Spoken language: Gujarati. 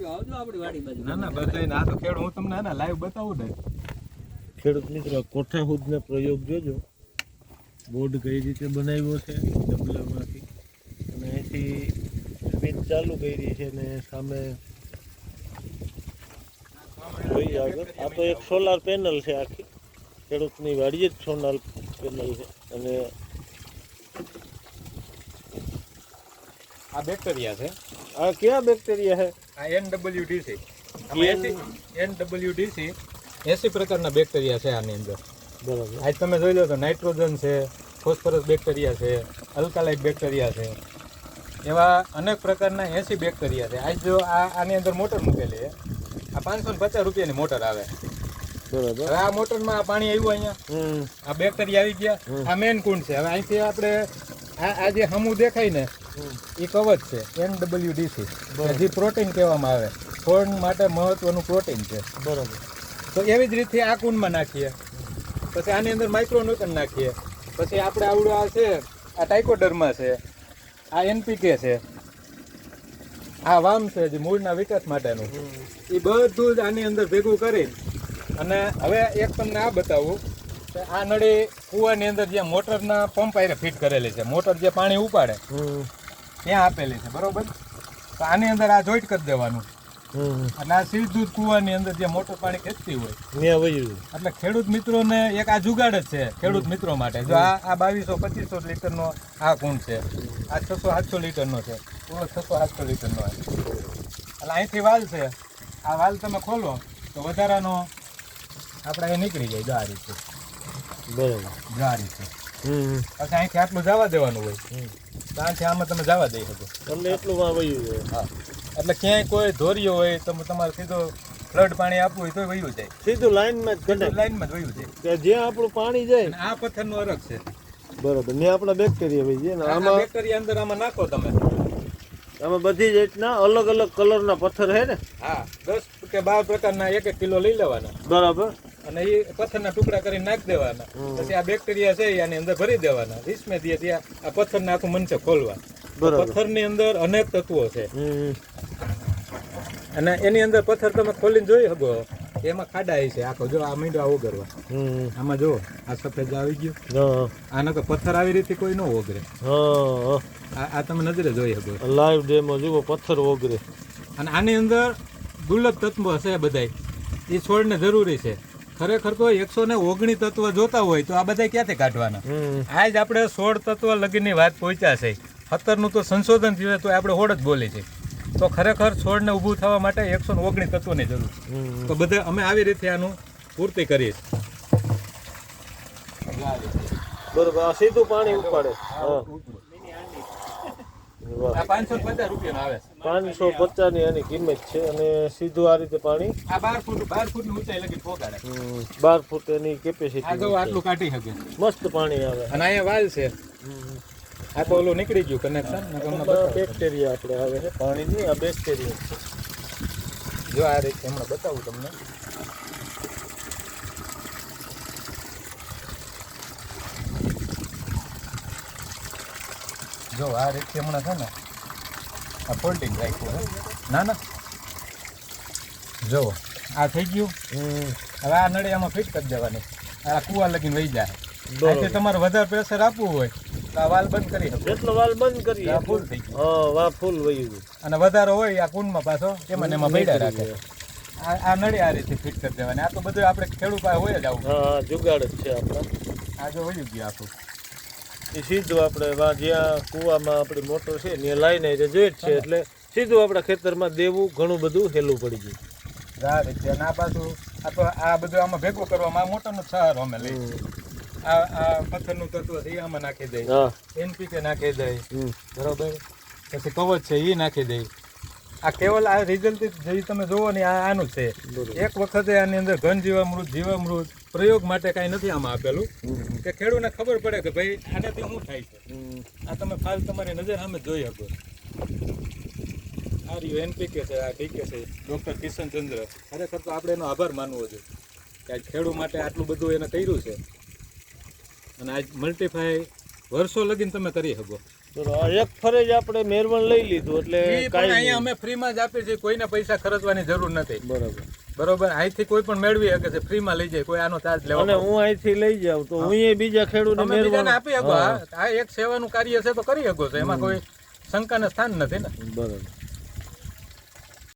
બાજુ આવજો આપણી વાડી બાજુ. ના ના બધાય આ તો ખેડ હું તમને આના લાઈવ બતાવું ને ખેડૂત મિત્રો કોઠા હુદનો પ્રયોગ જોજો. બોર્ડ કઈ રીતે બનાવ્યો છે ડબલામાંથી અને અહીંથી સ્વિચ ચાલુ કરી છે ને સામે જોઈ આગળ. આ તો એક સોલાર પેનલ છે આખી. ખેડૂતની વાડીએ જ સોલાર પેનલ છે. અને આ બેક્ટેરિયા છે. આ કયા બેક્ટેરિયા છે? આ એનડબ્લ્યુડીસી એનડબ્લ્યુડીસી એસી પ્રકારના બેક્ટેરિયા છે આની અંદર. બરાબર. આજ તમે જોઈ લો તો નાઇટ્રોજન છે ફોસ્ફરસ બેક્ટેરિયા છે અલ્કાલાઇટ બેક્ટેરિયા છે. એવા અનેક પ્રકારના એસી બેક્ટેરિયા છે. આજ જો આ આની અંદર મોટર મૂકેલી છે. આ પાંચસો ને પચાસ રૂપિયાની મોટર આવે. બરાબર. હવે આ મોટરમાં આ પાણી આવ્યું અહીંયા. આ બેક્ટેરિયા આવી ગયા. આ મેન કુંડ છે. હવે અહીંથી આપણે આ આ જે હમું દેખાય ને એ કવચ છે એન ડબલ્યુ ડીસી જે પ્રોટીન કહેવામાં આવે. ફોર્ન માટે મહત્વનું પ્રોટીન છે. બરાબર. તો એવી જ રીતે આ કુંડમાં નાખીએ. પછી આની અંદર માઇક્રોન્યુટન નાખીએ. પછી આપણે આવડું આ છે આ ટાઇકોડર્મા છે આ એનપીકે છે. આ વામ છે જે મૂળના વિકાસ માટેનું. એ બધું જ આની અંદર ભેગું કરી અને હવે એક તમને આ બતાવું. આ નળી કુવાની અંદર જે મોટરના પંપ આરે ફિટ કરેલી છે. મોટર જે પાણી ઉપાડે ત્યાં આપેલી છે બરોબર? તો આની અંદર આ જોઈન્ટ કરી દેવાનું. અને આ સીધું જ કુવાની અંદર જે મોટર પાણી ખેંચતી હોય. એટલે ખેડૂત મિત્રોને એક આ જુગાડ જ છે ખેડૂત મિત્રો માટે. જો આ આ બાવીસો પચીસો લીટરનો આ કુંડ છે. આ છસો સાતસો લીટરનો છે. પૂરો છસો સાતસો લીટરનો એટલે અહીંથી વાલ છે. આ વાલ તમે ખોલો તો વધારાનો આપણે અહીં નીકળી જાય જો આ રીતે. બરાબર. આ રીતે હમ. પછી અહીંથી આટલું જવા દેવાનું હોય. હમ. તો આમાં તમે જવા દઈ શકો. તમને એટલું માં વયું હોય. હા. એટલે ક્યાંય કોઈ ધોર્યો હોય તો તમારે સીધો ફ્લડ પાણી આપવું હોય તો વયું જાય. સીધું લાઈનમાં જ લાઈનમાં જ વયું જાય. કે જ્યાં આપણું પાણી જાય. આ પથ્થરનો અરગ છે. બરોબર. ને આપણા બેક્ટેરિયા વહી જાય ને આમાં બેક્ટેરિયા અંદર આમાં નાખો તમે. આમાં બધી જ રીતના અલગ અલગ કલરના પથ્થર છે ને? હા. દસ કે બાર પ્રકારના એક એક કિલો લઈ લેવાના. બરાબર. અને એ પથ્થરના ટુકડા કરીને નાખી દેવાના. પછી આ બેક્ટેરિયા છે એની આની અંદર ભરી દેવાના. રીસમે દે ત્યાં આ પથ્થરને આખું મન છે ખોલવા પથ્થરની અંદર અનેક તત્વો છે. અને એની અંદર પથ્થર તમે ખોલીને જોઈ શકો એમાં ખાડા છે. આખો જો આ મીંડો આવો ઓગરવા. આમાં જો આ સફેદ આવી ગયું. આનો તો પથ્થર આવી રીતે કોઈ ન ઓગરે. આ તમે નજરે જોઈ શકો. લાઈવ ડેમો જુઓ પથ્થર ઓગરે. અને આની અંદર દુર્લભ તત્વો છે બધાય. એ છોડને જરૂરી છે. ખરેખર તો એકસો ને ઓગણી તત્વ જોતા હોય તો આ બધા ક્યાંથી કાઢવાના? આજ આપણે સોળ તત્વ લગીની વાત પહોંચ્યા છે. સત્તરનું તો સંશોધન થયું તો આપણે હોડ જ બોલી છે. તો ખરેખર છોડને ઊભું થવા માટે એકસો ને ઓગણી તત્વની જરૂર છે. તો બધે અમે આવી રીતે આનું પૂર્તિ કરીએ બરાબર સીધું પાણી ઉપાડે. પાંચસો પચાસની આની કિંમત છે અને સીધું આ રીતે પાણી? બાર ફૂટ બાર ફૂટની ઊંચાઈ લગી પોગાડે બાર ફૂટ એની કેપેસિટી આટલું કાઢી શકે. મસ્ત પાણી આવે. અને અહીંયા વાલ છે. આ તો ઓલું નીકળી ગયું કનેક્શન બેક્ટેરિયા આપણે આવે છે. પાણીની આ બેક્ટેરિયા છે. જો આ રીતે હમણાં બતાવું તમને. જો આ રીતે હમણાં છે ને આ ફોલ્ડિંગ રાખ્યું છે. ના ના. જો આ થઈ ગયું. હવે આ નળી આમાં ફિટ કરી દેવાની. આ કુવા લગીને વહી જાય. તમારે વધારે પ્રેશર આપવું હોય તો આ વાલ બંધ કરી એટલો જેટલો વાલ બંધ કરી આ ફૂલ થઈ ગયું. હા વા ફૂલ વહી ગયું. અને વધારો હોય આ કુંડમાં પાછો એમાં એમાં ભેડા રાખે. આ આ નળી આ રીતે ફિટ કરી દેવાની. આ તો બધું આપણે ખેડૂત પાસે હોય જ આવું. હા જુગાડ જ છે આપણા. આ જો વહી ગયું આખું. એ સીધું આપણે જ્યાં કૂવામાં આપણી મોટર છે ત્યાં લાઈને જે જોઈ જ છે એટલે સીધું આપણા ખેતરમાં દેવું ઘણું બધું હેલું પડી ગયું. અને આ પાછું આ તો આ બધું આમાં ભેગું કરવામાં મોટરનો સહારો અમે લઈ. આ આ પથ્થરનું તત્વ છે આમાં નાખી દે. એનપીકે નાખી દઈ હમ. બરોબર? પછી કવચ છે એ નાખી દઈ આ કેવલ આ રિઝલ્ટ જે તમે જોવો ને આ આનું છે. એક વખતે આની અંદર ઘન જીવામૃત જીવામૃત પ્રયોગ માટે કાંઈ નથી આમાં આપેલું. કે ખેડૂતને ખબર પડે કે ભાઈ આનાથી શું થાય છે? આ તમે ફાલ તમારી નજર સામે જોઈ શકો. આ રહ્યું એનપીકે છે આ ટીકે છે ડૉક્ટર કિશનચંદ્ર. ખરેખર તો આપણે એનો આભાર માનવો જોઈએ કે આજ ખેડૂત માટે આટલું બધું એને કર્યું છે. અને આજ મલ્ટીફાય વર્ષો લગીને તમે કરી શકો. એક ફરે જ આપણે મેરવણ લઈ લીધું એટલે અહીંયા અમે ફ્રીમાં જ આપીએ છીએ કોઈને પૈસા ખર્ચવાની જરૂર નથી. બરોબર. બરોબર? અહીંથી કોઈ પણ મેળવી શકે છે ફ્રીમાં લઈ જાય કોઈ આનો ચાર્જ લેવા અને હું અહીંથી લઈ જાઉં તો હું. એ બીજા ખેડૂતને મેરવણ આપી શકો આ એક સેવાનું કાર્ય છે તો કરી શકો છો એમાં કોઈ શંકાને સ્થાન નથી ને. બરાબર.